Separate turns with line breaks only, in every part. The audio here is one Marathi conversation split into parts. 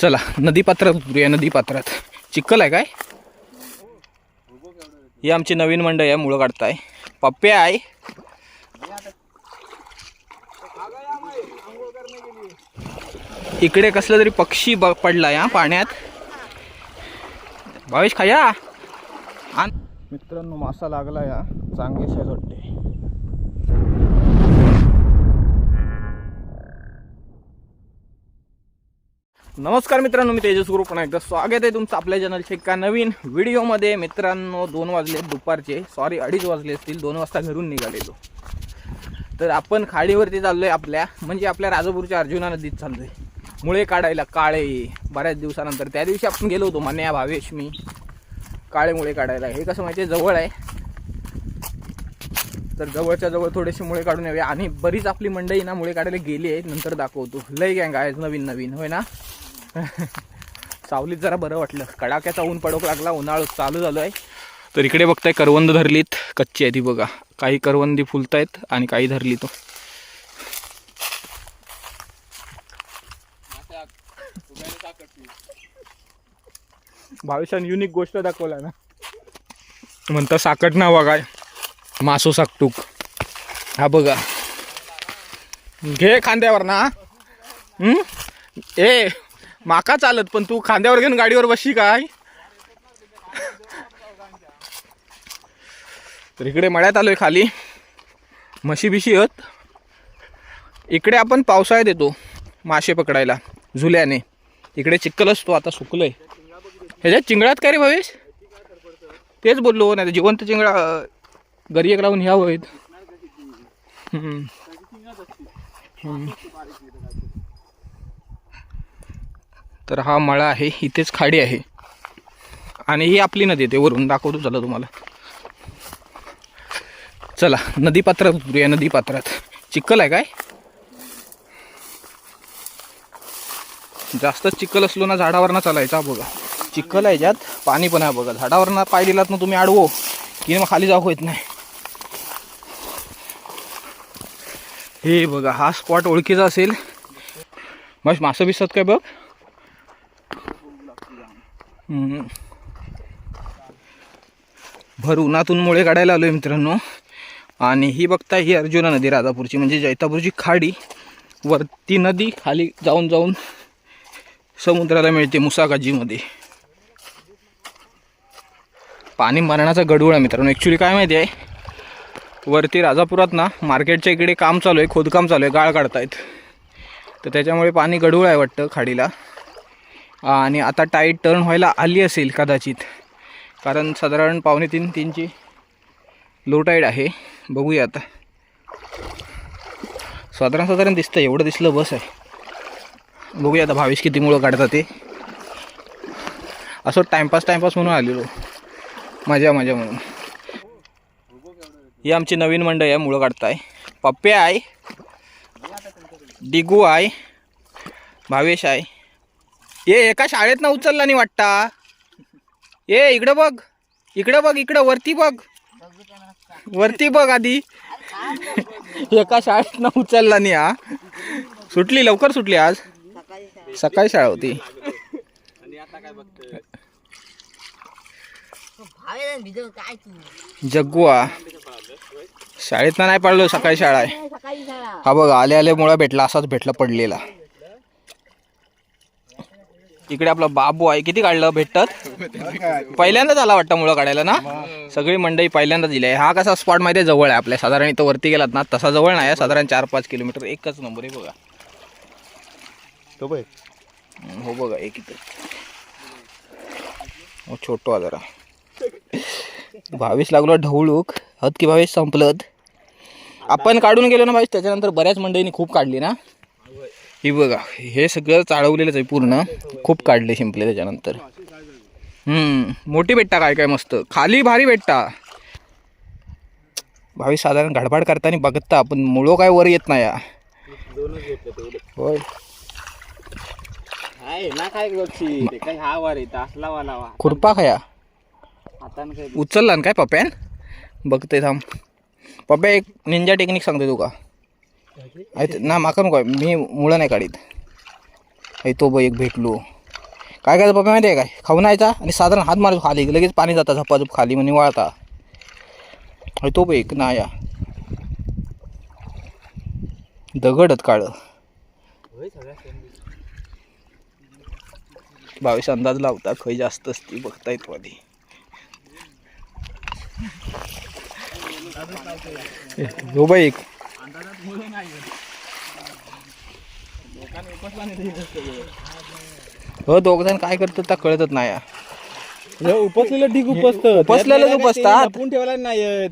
चला नदीपात्रात उतरूया नदीपात्रात. चिखल आहे काय? ही आमची नवीन मंडळी आहे मुळं काढताय. पप्पे आहे. इकडे कसलं तरी पक्षी ब पडलाय हा पाण्यात. भावेश खाया. आण. मित्रांनो मासा लागला या चांगले साईज वाटते नमस्कार मित्रांनो मी तेजस गुरु. पुन्हा एकदा स्वागत आहे तुमचं आपल्या चॅनलच्या एका नवीन व्हिडिओमध्ये मित्रांनो दोन वाजले दुपारचे. सॉरी अडीच वाजले असतील. दोन वाजता घरून निघालेलो. तर आपण खाडीवरती चाललो आहे आपल्या म्हणजे आपल्या राजापूरच्या अर्जुना नदीत चाललोय. मुळे काढायला काळे. बऱ्याच दिवसानंतर. त्या दिवशी आपण गेलो होतो मन्या भावेश मी. काळे मुळे काढायला. हे कसं माहिती आहे जवळ आहे. तर जवळच्या जवळ थोडेसे मुळे काढून यावे आणि बरीच आपली मंडई ना मुळे काढायला गेली आहे नंतर दाखवतो. लय गँग आहे नवीन नवीन होय ना? सावलीत जरा बरं वाटलं. कडाक्याचा ऊन पडोक लागला उन्हाळा चालू झालो आहे तर इकडे बघताय करवंद धरलीत कच्ची आहे ती बघा. काही करवंदी फुलतायत आणि काही धरली तो. भावेशान युनिक गोष्ट दाखवला ना. म्हणता साकट ना बघाय मासो साकटूक. हा बघा. घे खांद्यावर ना? ए माका चालत पण तू खांद्यावर घेऊन गाडीवर बसशी काय? तर इकडे मळ्यात आलोय खाली. म्हशी बिशी आहेत. इकडे आपण पावसाळ्यात येतो मासे पकडायला झुल्याने. इकडे चिखल असतो आता सुकलंय. ह्याच्यात चिंगळात काय रे भावेश? तेच बोललो नाही तर जिवंत चिंगळा घरी एक लावून ह्या होईत. तर हा मळा आहे इथेच खाडी आहे. आणि ही आपली नदी आहे वरून दाखवतो चला तुम्हाला. चला नदीपात्रात उतरूया नदीपात्रात. चिखल आहे काय? जास्त चिखल असलो ना झाडावरनं चालायचा बघा. चिखल आहे ज्यात पाणी पण आहे बघा. झाडावर पाय दिलात ना तुम्ही आडवो की मग खाली जाऊ होत नाही. हे बघा हा स्पॉट ओळखीचा असेल. मग मासं बिसत काय बघ? भर उन्हातून मुळे काढायला आलोय मित्रांनो. आणि ही बघता ही अर्जुना नदी राजापूरची म्हणजे जैतापूरची खाडी. वरती नदी खाली जाऊन जाऊन समुद्राला मिळते मुसाकाजीमध्ये पाणी मरणाचा गडूळ आहे मित्रांनो. ॲक्च्युली काय माहिती आहे? वरती राजापुरात ना मार्केटच्या इकडे काम चालू आहे खोदकाम चालू आहे गाळ काढतायत. तर त्याच्यामुळे पाणी गडूळ आहे वाटतं खाडीला. आणि आता टाईट टर्न व्हायला आली असेल कदाचित. कारण साधारण पावणे तीन तीनची लो टाईड आहे. बघूया आता साधारण साधारण दिसतं एवढं दिसलं बस आहे. बघूया आता भावेश किती मुळं काढतात ते. असं टाईमपास टाईमपास म्हणून आलेलो. मजा मजा म्हणून. ही आमची नवीन मंडळी आहे मुळं काढताय. पप्पे आहे. डिगू आहे. भावेश आहे. ये एका शाळेत ना उचलला नाही वाटता. ये इकडं बघ. इकडं बघ इकडं. वरती बघ. वरती बघ आधी. एका शाळेत ना उचलला नाही हा. सुटली लवकर सुटली आज. सकाळी शाळा होती.
काय
जग्गुआ. शाळेत नाही पडलो सकाळी शाळा आहे. हा बघ आले आले मुळा भेटला असाच भेटला पडलेला. इकडे आपला बाबू आहे किती काढलं भेटतात? पहिल्यांदाच आला वाटतं मुळं काढायला ना? सगळी मंडई पहिल्यांदा दिली आहे. हा कसा स्पॉट माहिती आहे जवळ आहे आपल्या. साधारण इथं वरती गेलात ना तसा जवळ नाही साधारण चार पाच किलोमीटर. एकच नंबर आहे बघा. हम्म, हो बघा एक इथं हो छोटो जरा. भावीस लागलो ढवळूक. हत की भावीस संपलत आपण काढून गेलो ना भावीस त्याच्यानंतर बऱ्याच मंडळींनी खूप काढली ना? ही बघा हे सगळं चाळवलेलंच आहे पूर्ण. खूप काढले शिंपले त्याच्यानंतर. हम्म मोठी भेटता काय काय मस्त. खाली भारी भेटता भावी साधारण गडबड करताना बघता आपण मुळो काय वर येत नाही होय. खुरपा खाया उचलला ना काय पप्यान बघते थांब. पप्या एक निंजा टेक्निक सांगते तुका. आहे ना माका नको मी मुळं नाही काढीत. आई तो बघ एक भेटलो. काय काय पप्पा माहिती आहे काय? खाऊन यायचा आणि साधारण हात मारतो खाली. लगेच पाणी जाता झपाझप खाली म्हणजे वाळता. आई तो बघ एक ना या. दगडत काळ. बावीस अंदाज लावता खय जास्त असती बघता येतो आधी. झोबा बाई एक. हो दोघ जण काय करतात त्या कळतच नाही.
उपसलेलं ठीक उपसत
उपसलेलं उपसतात.
लपून ठेवायला नाही.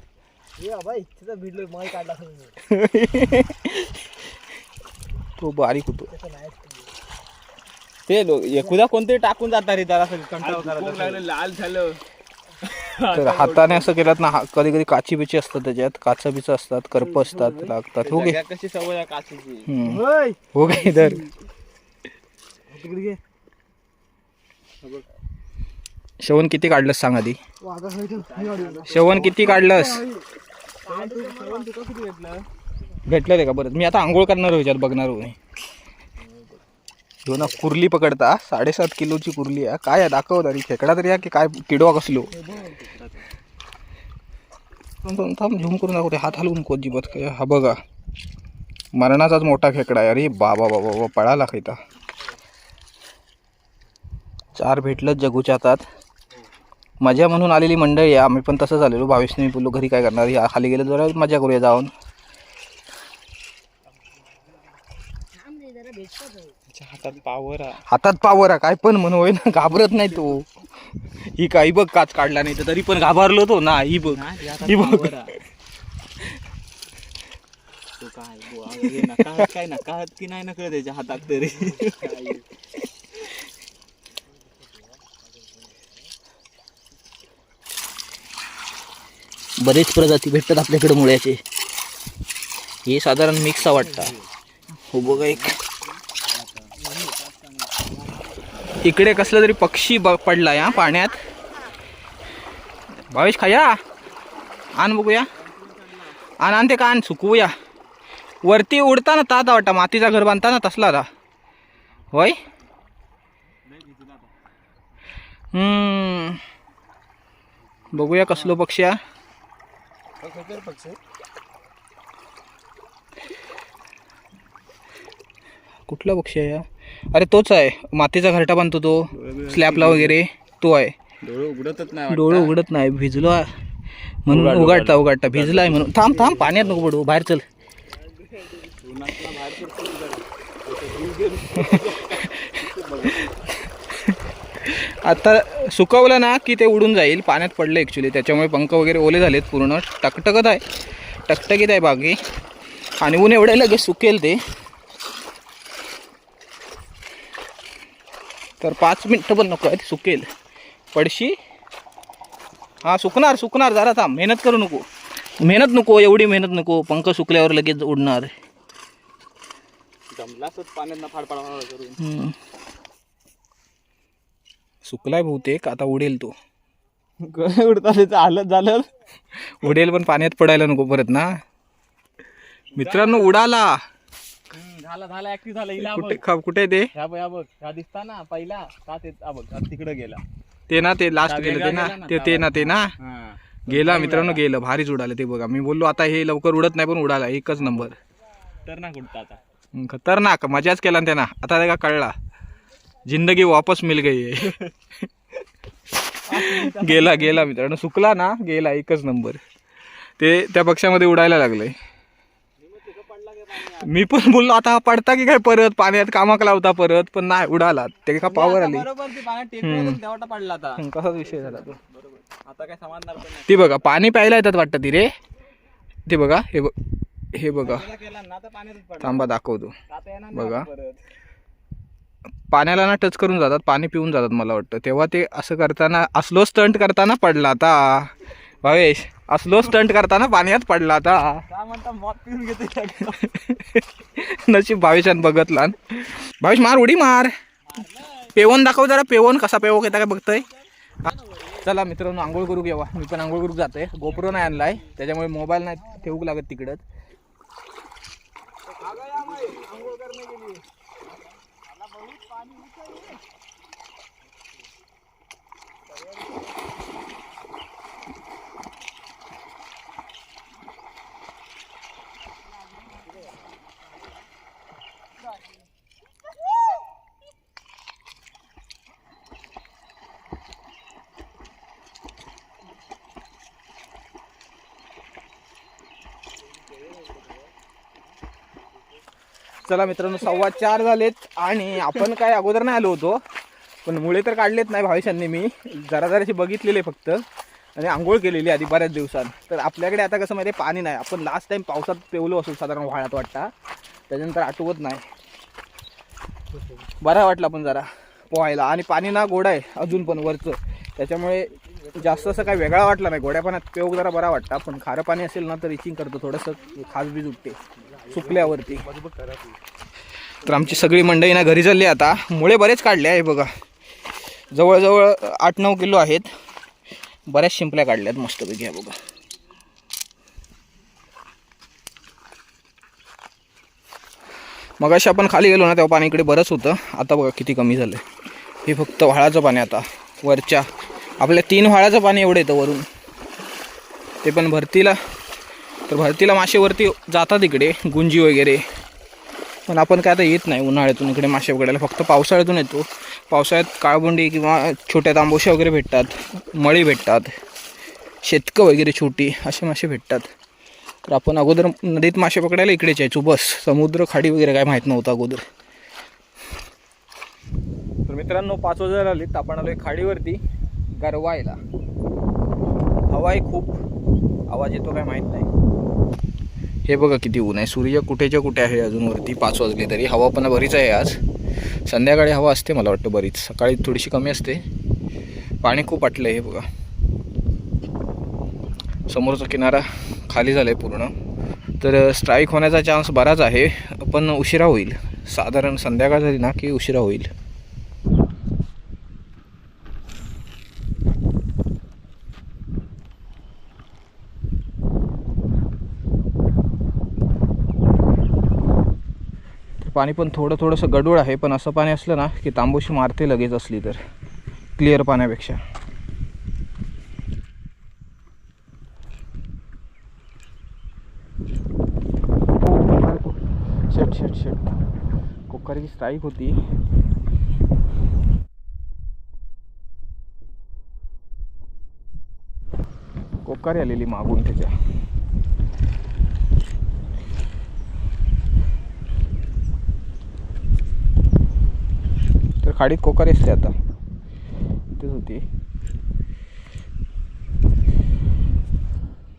तो बारीक होतो
ते एखादा कोणतरी टाकून जातात रे त्याला लागलं लाल झालं
तर हाताने असं केलं ना कधी कधी काची बिची असतात त्याच्यात काचा बिच असतात करप असतात लागतात. हो गे
कशी सवय काचीची.
हो गे इधर. श्रवण किती काढलंस सांग आधी. श्रवण किती काढलंस? भेटलं ते का बरं? मी आता आंघोळ करणार ह्याच्यात बघणार ह्यो ना कुर्ली पकडता साडेसात किलोची कुर्ली आहे. काय आहे? दाखवत आणि खेकडा तरी आहे की काय? किडवा कसलो हो? थांब, झुम झूम करून दाखवते हात हलवून नको काय हा बघा. मरणाचाच मोठा खेकडा आहे. अरे बाबा बाबा बाबा. पळाला खायता चार भेटलंच जगूच्या हातात. मजा म्हणून आलेली मंडळी आहे. आम्ही पण तसंच आलेलो भावेशने मी बोललो घरी काय करणार? या खाली गेलं जरा मजा करूया जाऊन
थांब रे जरा भेटतात
त्याच्या हातात पावर आहे.
हातात पावर आहे काय पण म्हण होय ना घाबरत नाही तो. ही काही बघ काच काढला नाही तर तरी पण घाबरलो तो. ना ही बघ ही बघ.
power आहे. तो काय बुवा, हे नका काय नका की नाही नकळत त्याच्या हातात तरी?
बरेच प्रजाती भेटतात आपल्याकडे मुळ्याचे. हे साधारण मिक्स वाटतं. हो बघा एक. इकडे कसला तरी पक्षी ब पडला या पाण्यात. भावेश खाया आण बघूया. आण आण ते का आण सुकवूया. वरती उडताना तात वाटतं मातीचा घर बांधताना तसला आता. होय? बघूया कसलो पक्षी हा. कुठला पक्षी आहे या अरे तोच आहे. मातीचा घरटा बांधतो तो. स्लॅबला वगैरे. तो आहे.
डोळे उघडतच नाही
डोळं उघडत नाही. भिजलो आहे. म्हणून उघडता उघडता. भिजलाय म्हणून. थांब थांब. पाण्यात नको पडू. बाहेर चल. आता सुकवलं ना की ते उडून जाईल. पाण्यात पडलं ॲक्च्युली त्याच्यामुळे पंख वगैरे ओले झालेत पूर्ण. टकटकत आहे. टकटकीत आहे बाकी. आणि ऊन एवढ्या लगेच सुकेल ते. तर पाच मिनटं पण नको आहेत सुकेल. पडशी. हा सुकणार सुकणार जरा थांब. मेहनत करू नको. मेहनत नको एवढी मेहनत नको. पंख सुकल्यावर लगेच उडणार. सुकलाय बहुतेक आता उडेल तो.
उडता हालत झालं.
उडेल पण पाण्यात पडायला नको परत ना. मित्रांनो उडाला.
झाला झाला ऍक्टिव्ह झाला हिला बघ.
कुठे खा- कुठे ते
ह्या बघ ह्या बघ ह्या दिसता ना पहिला का ते हा बघ हा तिकडे गेला.
ते ना ते लास्ट गेलं ते ना ते ते ना ते ना.
हा.
गेला मित्रांनो गेलं भारीच उडालं ते बघा. मी बोललो आता हे लवकर उडत नाही पण उडाला एकच नंबर.
तर ना कुठता आता?
हम्म, खतरनाक मजाच केला ना त्यानं. आता त्या कळला? जिंदगी वापस मिल गई गेला गेला मित्रांनो सुकला ना गेला एकच नंबर. ते त्या पक्षामध्ये उडायला लागले मी पण बोललो आता हा पडता की काय परत? पाण्यात कामाक लावता परत पण नाही उडाला. ते का पावर आली.
बरोबर ते पाण्यात टेकलं तेवढा पडला आता.
हम्म, कसाच विषय झाला तो.
आता काय समाजणार पण नाही.
ती बघा पाणी प्यायला येतात वाटतं ती रे. ते बघा हे बघ हे बघा.
त्याला केला ना तर पाण्यातच पडला.
थांबा दाखवतो.
आता येणार
बघा.
परत.
पाण्याला ना टच करून जातात पाणी पिऊन जातात मला वाटतं. तेव्हा ते असं करताना असलो स्टंट करताना पडला आता. भावेश असलो स्टंट करताना पाण्यात पडला आता.
काय म्हणता मॉत पिऊन घेते
नशीब भावेशान बघतला भावेश मार उडी मार. पेवन दाखव जरा पेवन. कसा पेवक येता काय बघतोय. चला मित्रांनो आंघोळ करू घेवा. मी पण आंघोळ करू जाते गोप्रो नाही आणलाय. त्याच्यामुळे मोबाईल नाही ठेवू लागत तिकडच. चला मित्रांनो सव्वा चार झालेत आणि आपण काय अगोदर नाही आलो होतो पण मुळे तर काढलेत नाही भावेशांनी मी. जरा जराशी बघितलेले फक्त आणि आंघोळ केलेली आधी बऱ्याच दिवसात. तर आपल्याकडे आता कसं माहिती आहे पाणी नाही. आपण लास्ट टाइम पावसात पेवलो असू साधारण व्हाळ्यात वाटता. त्याच्यानंतर आठवत नाही. बरा वाटला पण जरा पोहायला. आणि पाणी ना गोड आहे अजून पण वरचं. त्याच्यामुळे जास्त असं काही वेगळा वाटला नाही. गोड्या पाण्यात पेव जरा बरा वाटता पण खारं पाणी असेल ना तर इचिंग करतं. थोडंसं खास बीज उठते. सुकल्यावरती. तर आमची सगळी मंडई ना घरी चालली आता. मुळे बरेच काढले आहे बघा. जवळजवळ आठ नऊ किलो आहेत. बऱ्याच शिंपल्या काढल्यात मस्तपैकी आहे बघा. मग आपण खाली गेलो ना तेव्हा पाणी इकडे बरंच होतं. आता बघा किती कमी झालं हे फक्त व्हाळाचं पाणी आता. वरच्या. आपल्या तीन व्हाळाचं पाणी एवढं येतं वरून. ते पण भरतीला. तर भरतीला मासेवरती जातात इकडे गुंजी वगैरे. पण आपण काय आता येत नाही उन्हाळ्यातून इकडे मासे पकडायला फक्त पावसाळ्यातून येतो. पावसाळ्यात काळबुंडी किंवा छोट्या तांबोशा वगैरे भेटतात मळी भेटतात शेतकं वगैरे छोटी असे मासे भेटतात. तर आपण अगोदर नदीत मासे पकडायला इकडेच यायचो बस. समुद्र खाडी वगैरे काय माहीत नव्हतं अगोदर. तर मित्रांनो पाच वाजायला आलीत आपण आलो खाडीवरती गरवायला. हवा आहे खूप आवाज येतो काय माहीत नाही. हे बघा किती ऊन आहे. सूर्य कुठेच्या कुठे आहे अजून वरती? पाच वाजले तरी. हवा पण बरीच आहे आज. संध्याकाळी हवा असते मला वाटतं बरीच. सकाळी थोडीशी कमी असते. पाणी खूप आटलं आहे हे बघा. समोरचा किनारा खाली झाला आहे पूर्ण. तर स्ट्राईक होण्याचा चान्स बराच आहे पण उशिरा होईल. साधारण संध्याकाळ झाली ना की उशिरा होईल? पाणी पण थोडं थोडंसं गडूळ आहे पण असं पाणी असलं ना की तांबूशी मारते लगेच असली तर. क्लिअर पाण्यापेक्षा. शेट शेट शेट कुकरची स्ट्राईक होती. कोकारी आलेली मागून त्याच्या तर खाडीत कोकारी असते आता. तेच होती.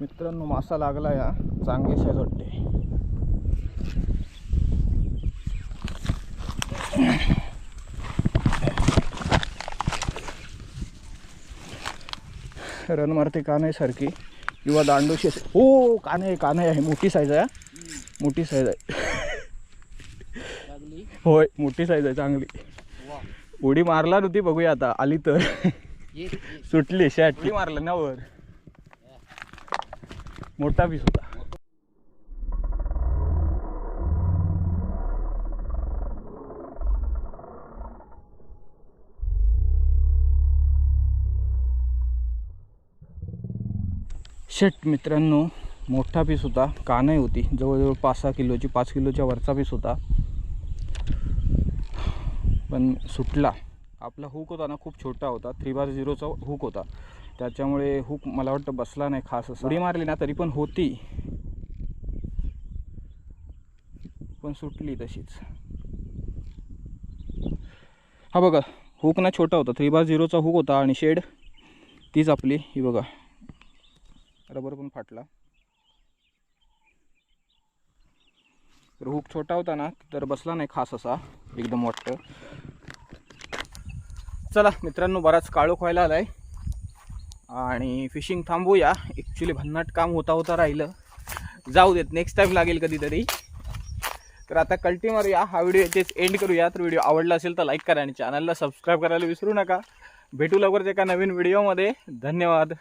मित्रांनो मासा लागला या चांगली साईज वाटते रन मारते कानाई सारखी किंवा दांडोशी हो काने काने आहे. मोठी साईज आहे. मोठी साईज आहे. होय मोठी साईज आहे चांगली. उडी मारला नव्हती बघूया आता आली तर. सुटली शॅट. उडी मारलं ना वर मोठा पीस होता. शेट मित्रांनो मोठा पीस होता. कानही होती. जवळजवळ पाच सहा किलोची पाच किलोच्या वरचा पीस होता. पण सुटला. आपला हुक होता ना खूप छोटा होता. थ्री बार झिरोचा हुक होता. त्याच्यामुळे हुक मला वाटतं बसला नाही खास असं. उडी मारली ना तरी पण होती. पण सुटली तशीच. हा बघा हुक ना छोटा होता. थ्री बार झिरोचा हुक होता आणि शेड तीच आपली ही बघा. रबर पण फाटला. तर हुक छोटा होता ना तर बसला नाही खास असा एकदम वाटतं. चला मित्रांनो बराच काळोख व्हायला आलाय. आणि फिशिंग थांबूया. ॲक्च्युली भन्नाट काम होता होता राहिलं. जाऊ देत नेक्स्ट टाईम लागेल कधीतरी. तर आता कल्टी मारूया. हा व्हिडिओ येथेच एंड करूया. तर व्हिडिओ आवडला असेल तर लाईक करा आणि चॅनलला सबस्क्राईब करायला विसरू नका. भेटू लवकरच एका नवीन व्हिडिओमध्ये धन्यवाद.